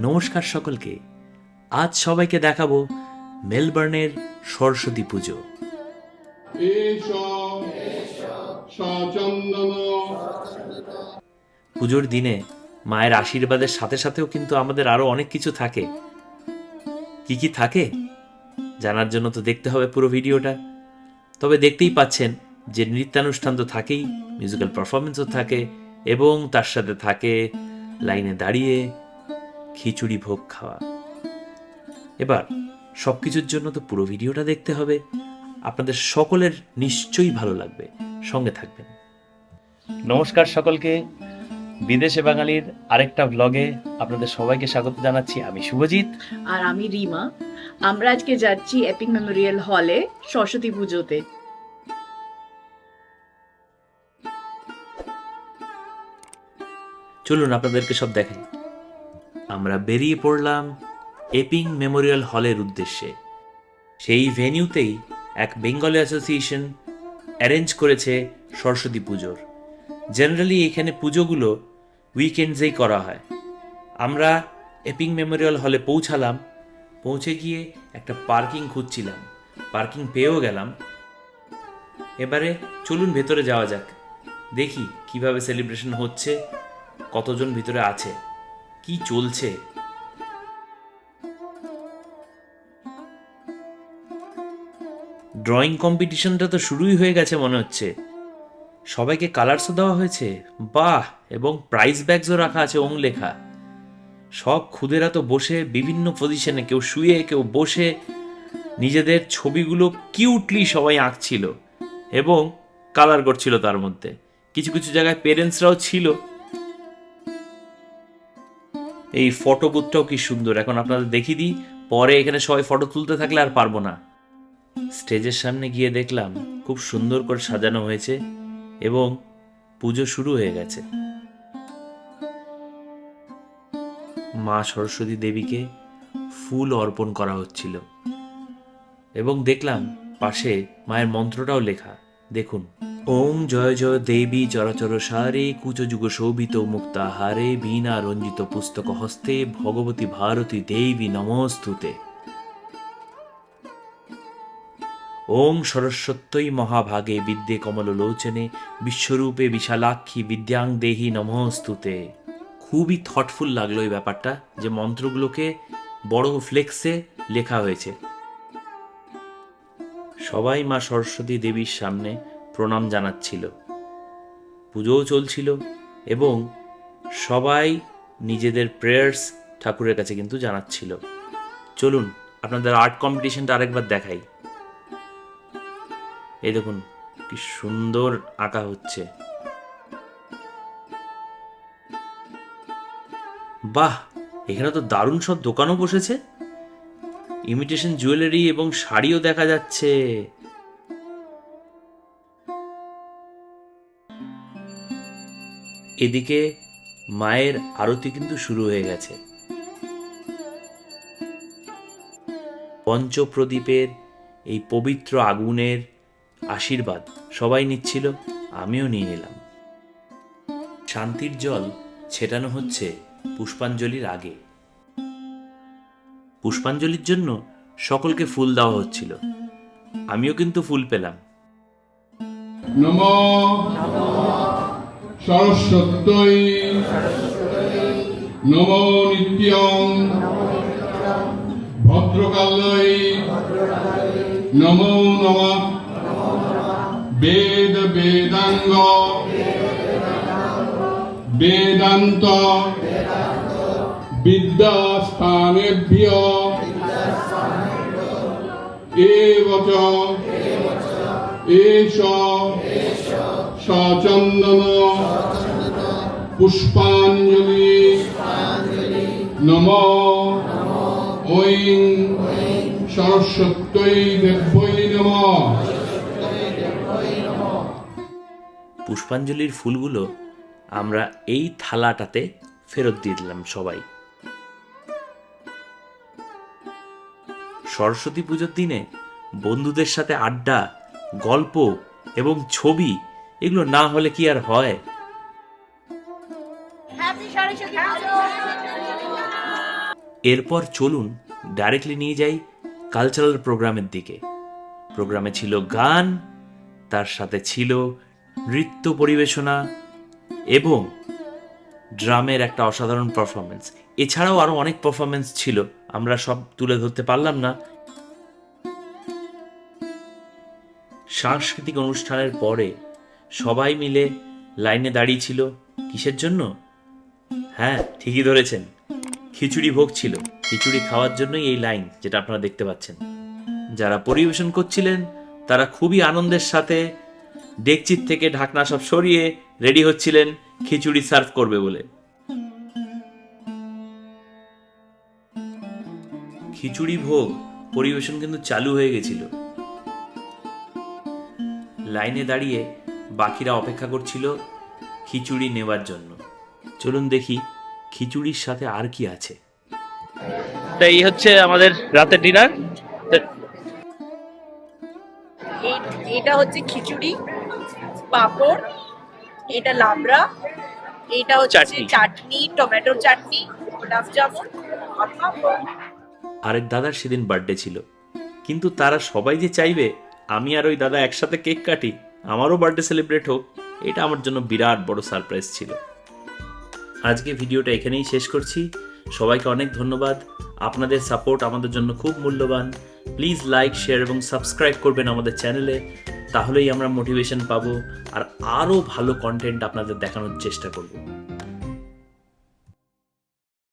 নমস্কার সকলকে। আজ সবাইকে দেখাবো মেলবার্নের সরস্বতী পুজো। পুজোর দিনে মায়ের আশীর্বাদের সাথে সাথেও কিন্তু আমাদের আরও অনেক কিছু থাকে। কি কি থাকে? জানার জন্য তো দেখতে হবে পুরো ভিডিওটা। তবে দেখতেই পাচ্ছেন যে নৃত্যানুষ্ঠান তো থাকেই মিউজিক্যাল পারফরমেন্সও থাকে এবং তার সাথে থাকে লাইনে দাঁড়িয়ে খিচুড়ি ভোগ খাওয়া। এবার সব কিছুর জন্য তো পুরো ভিডিওটা দেখতে হবে। আপনাদের সকলের নিশ্চয়ই ভালো লাগবে। সঙ্গে থাকবেন। নমস্কার সকলকে। বিদেশে বাঙালির আরেকটা ব্লগে আপনাদের সবাইকে স্বাগত জানাচ্ছি। আমি শুভজিৎ। আর আমি রিমা। আমরা আজকে যাচ্ছি এপিক মেমোরিয়াল হলে সরস্বতী পুজোতে। চলুন আপনাদেরকে সব দেখাই। আমরা বেরিয়ে পড়লাম এপিং মেমোরিয়াল হলের উদ্দেশ্যে। সেই ভেনিউতেই এক বেঙ্গলি অ্যাসোসিয়েশন অ্যারেঞ্জ করেছে সরস্বতী পুজোর। জেনারেলি এখানে পুজোগুলো উইকেন্ডসেই করা হয়। আমরা এপিং মেমোরিয়াল হলে পৌঁছালাম, পৌঁছে গিয়ে একটা পার্কিং খুঁজছিলাম। পার্কিং পেয়েও গেলাম। এবারে চলুন ভেতরে যাওয়া যাক। দেখি কীভাবে সেলিব্রেশন হচ্ছে, কতজন ভিতরে আছে। কি চলছে? ড্রয়িং কম্পিটিশনটা তো শুরুই হয়ে গেছে মনে হচ্ছে। সবাইকে কালার্সও দেওয়া হয়েছে। বাহ! এবং প্রাইজ ব্যাগসও রাখা আছে ওং লেখা। সব খুদেরা তো বসে বিভিন্ন পজিশনে কেউ শুয়ে, কেউ বসে। নিজেদের ছবিগুলো কিউটলি সবাই আঁকছিল এবং কালার করছিল তার মধ্যে। কিছু কিছু জায়গায় পেরেন্টসরাও ছিল। এই ফটো বুথটাও কি সুন্দর। এখন আপনাদের দেখিয়ে দিই, পরে এখানে সবাই ফটো তুলতে থাকলে আর পারব না। স্টেজের সামনে গিয়ে দেখলাম খুব সুন্দর করে সাজানো হয়েছে এবং পুজো শুরু হয়ে গেছে। মা সরস্বতী দেবীকে ফুল অর্পণ করা হচ্ছিল এবং দেখলাম পাশে মায়ের মন্ত্রটাও লেখা। দেখুন। ওম জয় জয় দেবী চরাচর সারে কুচযুগ শোভিত মুক্তা হারে বীণা রঞ্জিত পুস্তক হস্তে ভগবতী ভারতী দেবী নমস্তুতে। ওং সরস্বত্যই মহাভাগে বিদ্যে কমললোচনে বিশ্বরূপে বিশালাক্ষী বিদ্যাং দেহি নমস্তুতে। খুবই থটফুল লাগল এই ব্যাপারটা, যে মন্ত্রগুলোকে বড় ফ্লেক্সে লেখা হয়েছে। সবাই মা সরস্বতী দেবীর সামনে প্রণাম জানাচ্ছিল। পুজোও চলছিল এবং সবাই নিজেদের প্রেয়ার্স ঠাকুরের কাছে কিন্তু জানাচ্ছিল। চলুন, আপনাদের আর্ট কম্পিটিশনটা আরেকবার দেখাই। এই দেখুন, কি সুন্দর আঁকা হচ্ছে। বাহ, এখানে তো দারুণ সব দোকানও বসেছে। ইমিটেশন জুয়েলারি এবং শাড়িও দেখা যাচ্ছে। এদিকে মায়ের আরতি কিন্তু শুরু হয়ে গেছে। পঞ্চপ্রদীপের এই পবিত্র আগুনের আশীর্বাদ সবাই নিচ্ছিল আমিও নিয়ে এলাম। শান্তির জল ছেটানো হচ্ছে পুষ্পাঞ্জলির আগে। পুষ্পাঞ্জলির জন্য সকলকে ফুল দেওয়া হচ্ছিল। আমিও কিন্তু ফুল পেলাম। নম। সরস্বত্যই নম নিত্যং ভদ্রকালয় নমো নম বেদ বেদাঙ্গ বেদান্ত বিদ্যাস্থানেভ্য এব এষ পুষ্পাঞ্জলি। নম। ঐং সরস্বত্যৈ দেব্যৈ নম। পুষ্পাঞ্জলির ফুলগুলো আমরা এই থালাটাতে ফেরত দিয়ে দিলাম সবাই। সরস্বতী পুজোর দিনে বন্ধুদের সাথে আড্ডা, গল্প এবং ছবি এগুলো না হলে কি আর হয়? এরপর চলুন ডাইরেক্টলি নিয়ে যাই কালচারাল প্রোগ্রামের দিকে। প্রোগ্রামে ছিল গান তার সাথে ছিল নৃত্য পরিবেশনা এবং ড্রামের একটা অসাধারণ পারফরমেন্স এছাড়াও আরও অনেক পারফরমেন্স ছিল আমরা সব তুলে ধরতে পারলাম না। সাংস্কৃতিক অনুষ্ঠানের পরে সবাই মিলে লাইনে দাঁড়িয়ে ছিল। কিসের জন্য? হ্যাঁ ঠিকই ধরেছেন। খিচুড়ি ভোগ ছিল। খিচুড়ি খাওয়ার জন্যই এই লাইন, যেটা আপনারা দেখতে পাচ্ছেন। যারা পরিবেশন করছিলেন, তারা খুবই আনন্দের সাথে ডেকচির থেকে ঢাকনা সব সরিয়ে রেডি হচ্ছিলেন, খিচুড়ি সার্ভ করবে বলে। খিচুড়ি ভোগ পরিবেশন কিন্তু চালু হয়ে গেছিল। লাইনে দাঁড়িয়ে বাকিরা অপেক্ষা করছিল খিচুড়ি নেবার জন্য। চলুন দেখি খিচুড়ির সাথে আর কি আছে। তো এই হচ্ছে আমাদের রাতের ডিনার। এটা হচ্ছে খিচুড়ি পাঁপড় এটা লাবড়া এটা হচ্ছে চাটনি। টমেটোর চাটনি গোলাপ জামুন আর পাঁপড়। আরেক দাদার সেদিন বার্থডে ছিল। কিন্তু তারা সবাই যে চাইবে আমি আর ওই দাদা একসাথে কেক কাটি। আমারও বার্থডে সেলিব্রেট হোক, এটা আমার জন্য বিরাট বড় সারপ্রাইজ ছিল। আজকে ভিডিওটা এখানেই শেষ করছি। সবাইকে অনেক ধন্যবাদ। আপনাদের সাপোর্ট আমাদের জন্য খুব মূল্যবান। প্লিজ লাইক শেয়ার এবং সাবস্ক্রাইব করবেন আমাদের চ্যানেলে তাহলেই আমরা মোটিভেশন পাবো আর আরও ভালো কন্টেন্ট আপনাদের দেখানোর চেষ্টা করব।